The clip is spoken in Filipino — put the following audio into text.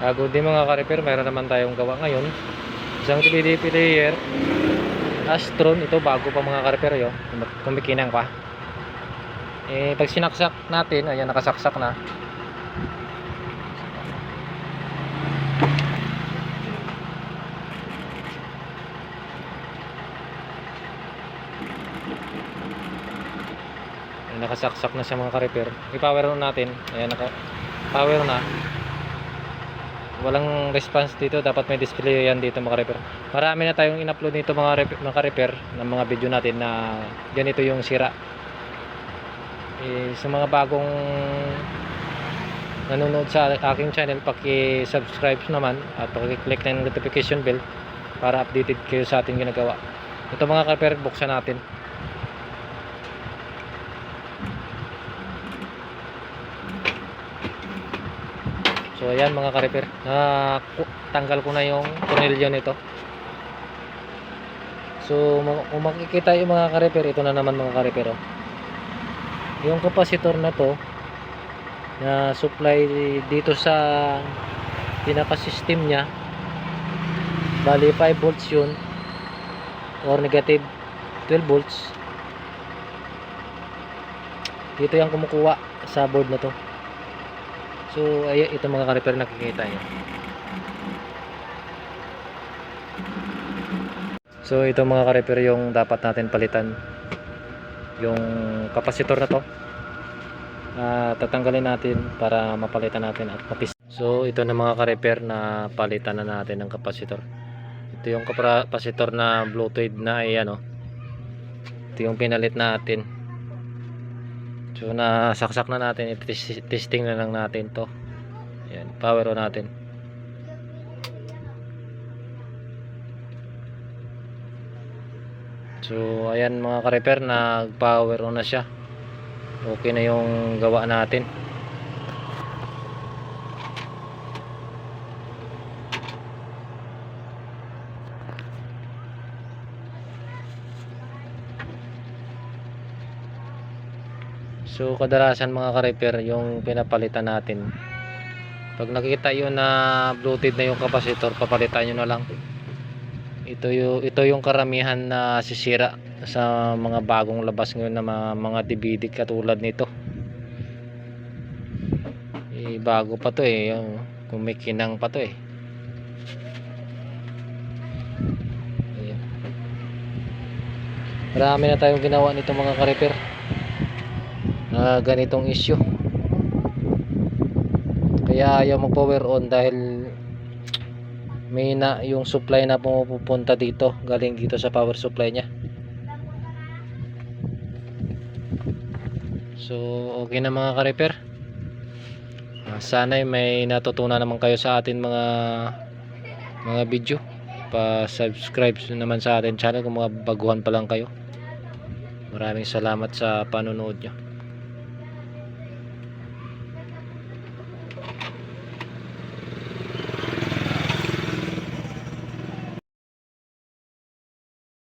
Uh, good day mga ka-repair, meron naman tayong gawa ngayon. Isang DVD player. Astron, ito bago pa mga ka-repair yun. Kumikinang pa. Eh, pag sinaksak natin, ayan nakasaksak na. Ayan, nakasaksak na siya mga ka-repair. I-power on natin. Ayan, naka power na. Walang response dito. Dapat may display yan dito mga repair. Marami na tayong in-upload nito mga, rep- mga repair ng mga video natin na ganito yung sira. Eh, sa mga bagong nanonood sa aking channel, paki-subscribe naman at paki-click na yung notification bell para updated kayo sa ating ginagawa. Ito mga repair, buksan natin. So ayan mga ka-repair, na tanggal ko na yung tornilyo nito. So kung makikita yung mga ka-repair, ito na naman mga ka-repair. oh. Yung kapasitor na to na supply dito sa pinaka-system niya bali 5 volts yun or negative 12 volts dito yung kumukuha sa board na to So, ay ito mga ka-repair nakikita nyo. So, ito mga ka-repair yung dapat natin palitan. Yung kapasitor na to. Ah, tatanggalin natin para mapalitan natin at mapis. So, ito na mga ka-repair na palitan na natin ng kapasitor. Ito yung kapasitor na Bluetooth na ay ano. Ito yung pinalit natin. So nasaksak na natin, testing na lang natin to. Ayan, power on natin. So ayan mga ka-repair, nag-power on na siya. Okay na yung gawa natin. So kadalasan mga ka-repair yung pinapalitan natin. Pag nakita yun na bloated na yung kapasitor, papalitan nyo na lang. Ito yung, ito yung karamihan na sisira sa mga bagong labas ngayon na mga, mga DVD katulad nito. Eh, bago pa to eh. Kumikinang pa to eh. Ayan. Marami na tayong ginawa nito mga ka-repair na ganitong issue. Kaya ayaw mag power on dahil may na yung supply na pumupunta dito galing dito sa power supply nya so okay na mga ka-repair. Ah, sana ay may natutunan naman kayo sa atin mga mga video. Pa subscribe naman sa atin channel kung mga baguhan pa lang kayo. Maraming salamat sa panonood nyo